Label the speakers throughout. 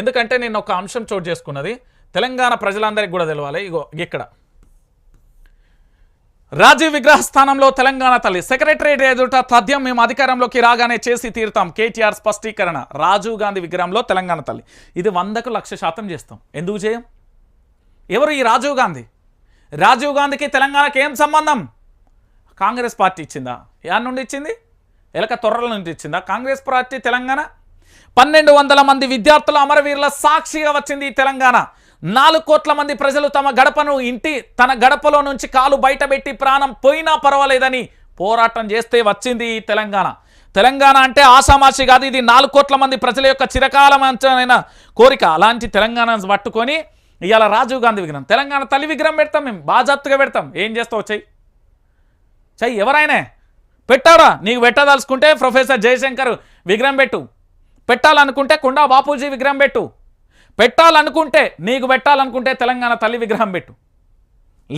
Speaker 1: ఎందుకంటే నేను ఒక అంశం చోటు చేసుకున్నది. తెలంగాణ ప్రజలందరికీ కూడా తెలవాలి. ఇగో ఇక్కడ. రాజీవ్ విగ్రహ స్థానంలో తెలంగాణ తల్లి. సెక్రటరేట్ ఎదుట తథ్యం మేము అధికారంలోకి రాగానే చేసి తీరుతాం. కేటీఆర్ స్పష్టీకరణ. రాజీవ్ గాంధీ విగ్రహంలో తెలంగాణ తల్లి. ఇది వందకు లక్ష శాతం చేస్తాం. ఎందుకు చేయం? ఎవరు ఈ రాజీవ్ గాంధీ? రాజీవ్ గాంధీకి తెలంగాణకి ఏం సంబంధం? కాంగ్రెస్ పార్టీ ఇచ్చిందా? యాడ్ నుండి ఇచ్చింది? ఎలక తొర్రల నుండి ఇచ్చిందా? కాంగ్రెస్ పార్టీ తెలంగాణ పన్నెండు వందల మంది విద్యార్థుల అమరవీరుల సాక్షిగా వచ్చింది తెలంగాణ. నాలుగు కోట్ల మంది ప్రజలు తమ గడపను ఇంటి తన గడపలో నుంచి కాలు బయటపెట్టి ప్రాణం పోయినా పర్వాలేదని పోరాటం చేస్తే వచ్చింది ఈ తెలంగాణ. తెలంగాణ అంటే ఆషామాషి కాదు ఇది నాలుగు కోట్ల మంది ప్రజల యొక్క చిరకాలమైన కోరిక. అలాంటి తెలంగాణ పట్టుకొని ఇవాళ రాజీవ్ గాంధీ విగ్రహం. తెలంగాణ తల్లి విగ్రహం పెడతాం మేము బాజాప్తుగా పెడతాం. ఏం చేస్తావు చెయ్యి చెయ్యి ఎవరైనా పెట్టారా నీకు పెట్టదలుచుకుంటే ప్రొఫెసర్ జయశంకర్ విగ్రహం పెట్టు. పెట్టాలనుకుంటే కుండా బాపూజీ విగ్రహం పెట్టు. పెట్టాలనుకుంటే నీకు పెట్టాలనుకుంటే తెలంగాణ తల్లి విగ్రహం పెట్టు.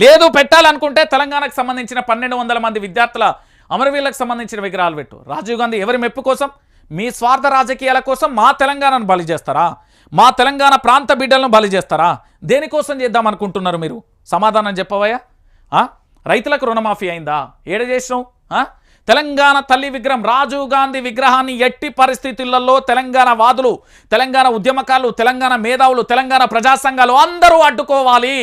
Speaker 1: లేదు పెట్టాలనుకుంటే తెలంగాణకు సంబంధించిన పన్నెండు వందల మంది విద్యార్థుల అమరవీరులకు సంబంధించిన విగ్రహాలు పెట్టు. రాజీవ్ గాంధీ ఎవరి మెప్పు కోసం? మీ స్వార్థ రాజకీయాల కోసం మా తెలంగాణను బలి చేస్తారా? మా తెలంగాణ ప్రాంత బిడ్డలను బలి చేస్తారా? దేనికోసం చేద్దాం అనుకుంటున్నారు మీరు? సమాధానం చెప్పవయ్యా? రైతులకు రుణమాఫీ అయిందా? ఏడ చేసినావు? తెలంగాణ తల్లి విగ్రహం రాజీవ్ గాంధీ విగ్రహాన్ని ఎట్టి పరిస్థితులలో తెలంగాణ వాదులు తెలంగాణ ఉద్యమకారులు తెలంగాణ మేధావులు తెలంగాణ ప్రజా సంఘాలు అందరూ అడ్డుకోవాలి.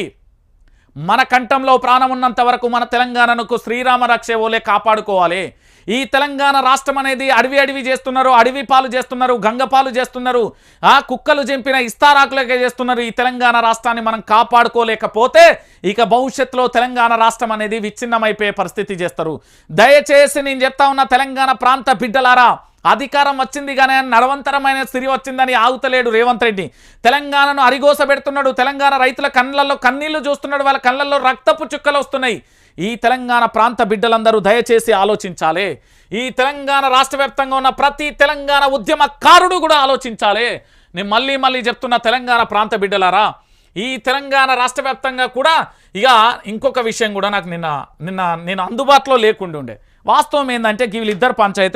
Speaker 1: మన కంఠంలో ప్రాణం ఉన్నంత వరకు మన తెలంగాణకు శ్రీరామ రక్షే ఓలే కాపాడుకోవాలి. ఈ తెలంగాణ రాష్ట్రం అనేది అడవి అడవి చేస్తున్నారు అడవి పాలు చేస్తున్నారు గంగ పాలు చేస్తున్నారు ఆ కుక్కలు చెంపిన ఇస్తారాకులకే చేస్తున్నారు. ఈ తెలంగాణ రాష్ట్రాన్ని మనం కాపాడుకోలేకపోతే ఇక భవిష్యత్తులో తెలంగాణ రాష్ట్రం అనేది విచ్ఛిన్నమైపోయే పరిస్థితి చేస్తారు. దయచేసి నేను చెప్తా ఉన్న తెలంగాణ ప్రాంత బిడ్డలారా అధికారం వచ్చింది కానీ నడవంతరమైన స్థితి వచ్చిందని ఆగుతలేడు రేవంత్ రెడ్డి. తెలంగాణను అరిగోస పెడుతున్నాడు తెలంగాణ రైతుల కళ్ళల్లో కన్నీళ్ళు చూస్తున్నాడు. వాళ్ళ కళ్ళల్లో రక్తపు చుక్కలు వస్తున్నాయి. ఈ తెలంగాణ ప్రాంత బిడ్డలందరూ దయచేసి ఆలోచించాలి. ఈ తెలంగాణ రాష్ట్ర ఉన్న ప్రతి తెలంగాణ ఉద్యమకారుడు కూడా ఆలోచించాలి. నేను మళ్ళీ మళ్ళీ చెప్తున్న తెలంగాణ ప్రాంత బిడ్డలారా ఈ తెలంగాణ రాష్ట్ర కూడా ఇక ఇంకొక విషయం కూడా నాకు నిన్న నిన్న నేను అందుబాటులో లేకుండా ఉండే వాస్తవం ఏంటంటే వీళ్ళిద్దరు పంచాయతీ